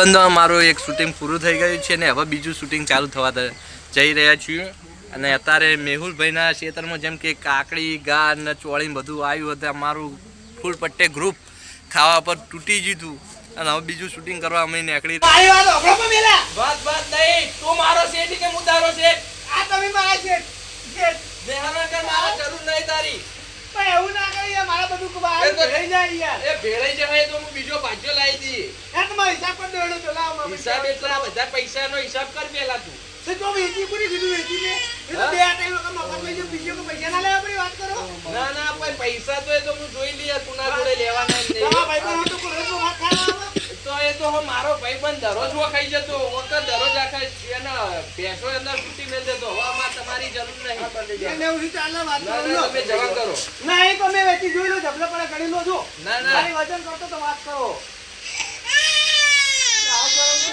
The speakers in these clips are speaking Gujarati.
ભાઈબંધમાં મારું એક શૂટિંગ પૂરું થઈ ગયું છે ને હવે બીજું શૂટિંગ ચાલુ થવા જઈ રહ્યા છીએ. અને અત્યારે મેહુલભાઈના ક્ષેત્રમાં જેમ કે કાકડી ગા ને ચોળી બધું આવ્યું હતું અમારું ફૂલ પટ્ટે ગ્રુપ ખાવા પર તૂટી ગયું હતું. અને હવે બીજું શૂટિંગ કરવા અમે નીકળી વાત ઓગળો પણ મેલા વાત વાત નહીં. તું મારો શેઠ કે હું તારો શેઠ? આ તમે મારા છે છે બેહાના કર મારા જરૂર નહીં તારી. પણ એવું ના કરી મારા બધું તો- જાય યાર. એ ભેળાઈ જવાય તો હું બીજો ભાજ્યો લાવી દી એ તમારો હિસાબ એટલા બધા પૈસા નો હિસાબ કર પેલા તું. તો જો વેચી પૂરી કીધું વેચી ને એ તો બે ત્રણ લોકો મફત લઈ જાઓ, બીજો કોઈ પૈસા ના લેવા પડી વાત કરો. ના ના પણ પૈસા તો એ તો હું જોઈ લઈએ કુના જોડે લેવાના જ તમારા ભાઈ નહીં તો કોઈ રોજ વાત ખાવા તો એ તો મારો ભાઈબંધ દરરોજ વખાઈ જતો વખત દરરોજ આખા એના ભેંસો અંદર છૂટી મેલ દેતો. હવે આમાં તમારી જરૂર નહીં. એને એવું ચાલે વાત કરો. તમે જવા કરો. ના એ તો મેં વેચી જોઈ લો પડે કરી લો જો. ના ના. મારી વજન કરતો તો વાત કરો આવું કરો છો?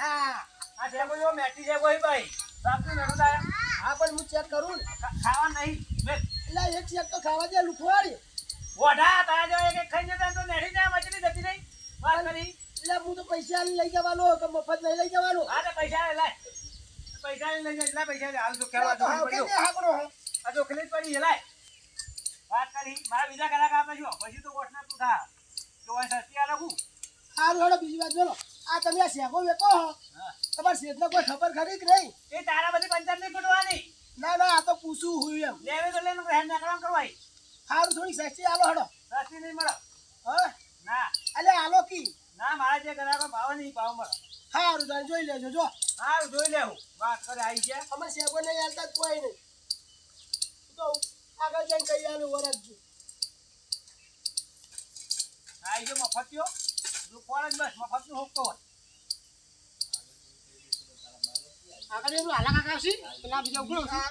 હા હા પણ હું ચેક કરું ખાવા નહીં. એટલે એક ચેક તો ખાવા દે લુખવાડી. એટલે હું તો પૈસા લઈ જવાનો કે મફત નહીં લઈ જવાનો. પૈસા લે પૈસા લઈ લેજે એટલે પૈસા હાલ તો કેવા તો હે? આ તો ખલીજ પડી છે લાય. વાત કરી. મારા બીજા કલાકાર આપે છો પછી તો ગોઠના તું થા. તો આ સસ્તી આ લખું. સારું હેડો બીજી વાત બોલો. આ તમે આ શેકો વેકો હો? તમારા કોઈ ખબર ખરી કે નહીં? એ તારા બધી પંચાયત નહીં ફૂટવાની. ના ના આ તો પૂછવું હું એમ. લેવી તો લેને હેડ નાખવાનું કરવાય. સારું થોડી સસ્તી આલો હડો. સસ્તી નહીં મળે. હા? ના. એટલે આલો કી? ના મારા જે ગ્રાહકો ભાવ નહીં ભાવ મળે. સારું તારે જોઈ લેજો જો. સારું જોઈ લેવું. વાત કરે આવી ગયા. અમે શેકો નહીં આલતા કોઈ નહીં. તો આગળ જઈને કહી આલું વરસજો. આવી ગયો મફતિયો રૂપવાળા જ બસ મફતનું હુકતો હોય આગળ એનું હાલા કાકા આવશે? પેલા બીજા ઉઘડો